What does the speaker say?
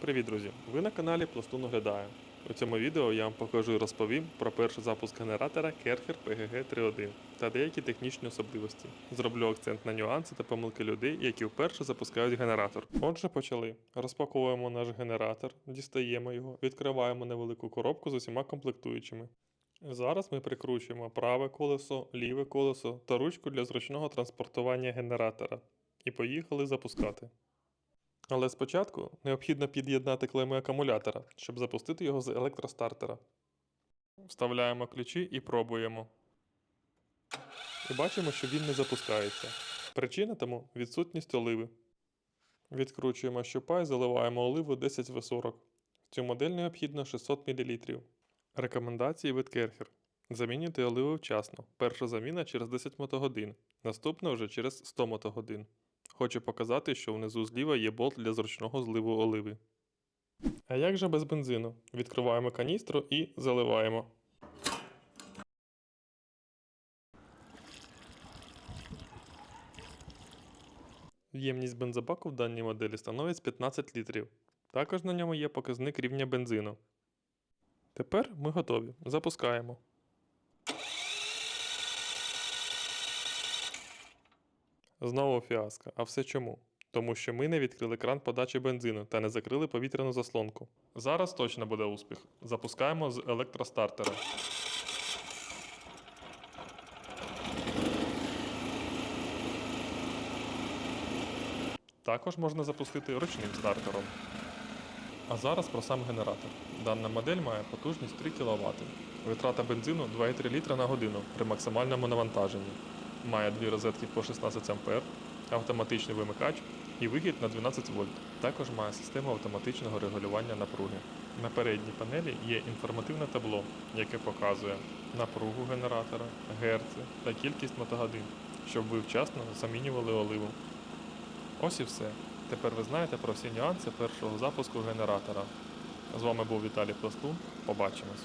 Привіт, друзі! Ви на каналі Пластун оглядає. У цьому відео я вам покажу і розповім про перший запуск генератора Kercher PGG 3.1 та деякі технічні особливості. Зроблю акцент на нюанси та помилки людей, які вперше запускають генератор. Отже, почали. Розпаковуємо наш генератор, дістаємо його, відкриваємо невелику коробку з усіма комплектуючими. Зараз ми прикручуємо праве колесо, ліве колесо та ручку для зручного транспортування генератора. І поїхали запускати. Але спочатку необхідно під'єднати клеми акумулятора, щоб запустити його з електростартера. Вставляємо ключі і пробуємо. І бачимо, що він не запускається. Причина тому відсутність оливи. Відкручуємо щупа і заливаємо оливу 10В40. В цю модель необхідно 600 мл. Рекомендації від Керхер. Замінюйте оливу вчасно. Перша заміна через 10 мотогодин, наступна вже через 100 мотогодин. Хочу показати, що внизу зліва є болт для зручного зливу оливи. А як же без бензину? Відкриваємо каністру і заливаємо. Ємність бензобаку в даній моделі становить 15 літрів. Також на ньому є показник рівня бензину. Тепер ми готові. Запускаємо. Знову фіаско. А все чому? Тому що ми не відкрили кран подачі бензину та не закрили повітряну заслонку. Зараз точно буде успіх. Запускаємо з електростартера. Також можна запустити ручним стартером. А зараз про сам генератор. Дана модель має потужність 3 кВт. Витрата бензину 2,3 літра на годину при максимальному навантаженні. Має дві розетки по 16 А, автоматичний вимикач і вихід на 12 вольт. Також має систему автоматичного регулювання напруги. На передній панелі є інформативне табло, яке показує напругу генератора, герци та кількість мотогодин, щоб ви вчасно замінювали оливу. Ось і все. Тепер ви знаєте про всі нюанси першого запуску генератора. З вами був Віталій Пластун. Побачимось.